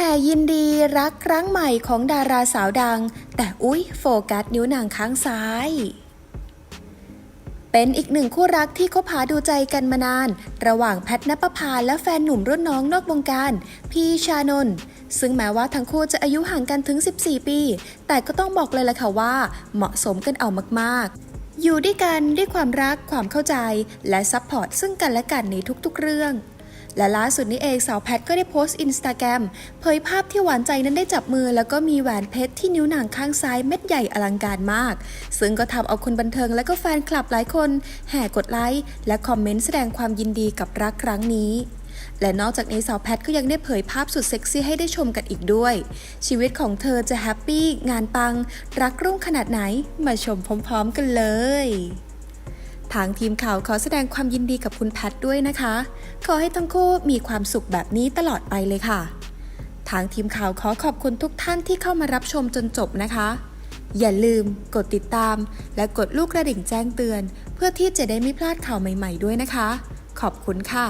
แห่ยินดีรักครั้งใหม่ของดาราสาวดัง แต่อุ๊ย โฟกัสนิ้วนางข้างซ้าย เป็นอีกหนึ่งคู่รักที่คบหาดูใจกันมานาน ระหว่างแพทณปภาและแฟนหนุ่มรุ่นน้องนอกวงการ พี่ชานนท์ซึ่งแม้ว่าทั้งคู่จะอายุห่างกันถึง 14 ปี แต่ก็ต้องบอกเลยล่ะค่ะว่า เหมาะสมกันเอามาก ๆ อยู่ด้วยกันด้วยความรักความเข้าใจ และซัพพอร์ตซึ่งกันและกันในทุกๆเรื่อง และล่าสุดนี้เองสาวแพทก็ได้โพสต์อินสตาแกรมเผยภาพที่หวานใจนั้นได้จับมือ แล้วก็มีแหวนเพชรที่นิ้วนางข้างซ้ายเม็ดใหญ่อลังการมาก ซึ่งก็ทำเอาคนบันเทิงและก็แฟนคลับหลายคน แห่กดไลค์และคอมเมนต์แสดงความยินดีกับรักครั้งนี้และนอกจากนี้สาวแพทก็ยังได้เผยภาพสุดเซ็กซี่ให้ได้ชมกันอีกด้วย ชีวิตของเธอจะแฮปปี้ งานปัง รักรุ่งขนาดไหน มาชมพร้อมๆกันเลย ทางทีมข่าวขอแสดงความยินดีกับคุณแพทด้วยนะคะ ขอให้ทั้งคู่มีความสุขแบบนี้ตลอดไปเลยค่ะ ทางทีมข่าวขอขอบคุณทุกท่านที่เข้ามารับชมจนจบนะคะ อย่าลืมกดติดตาม และกดลูกกระดิ่งแจ้งเตือน เพื่อที่จะได้ไม่พลาดข่าวใหม่ ๆ ด้วยนะคะ ขอบคุณค่ะ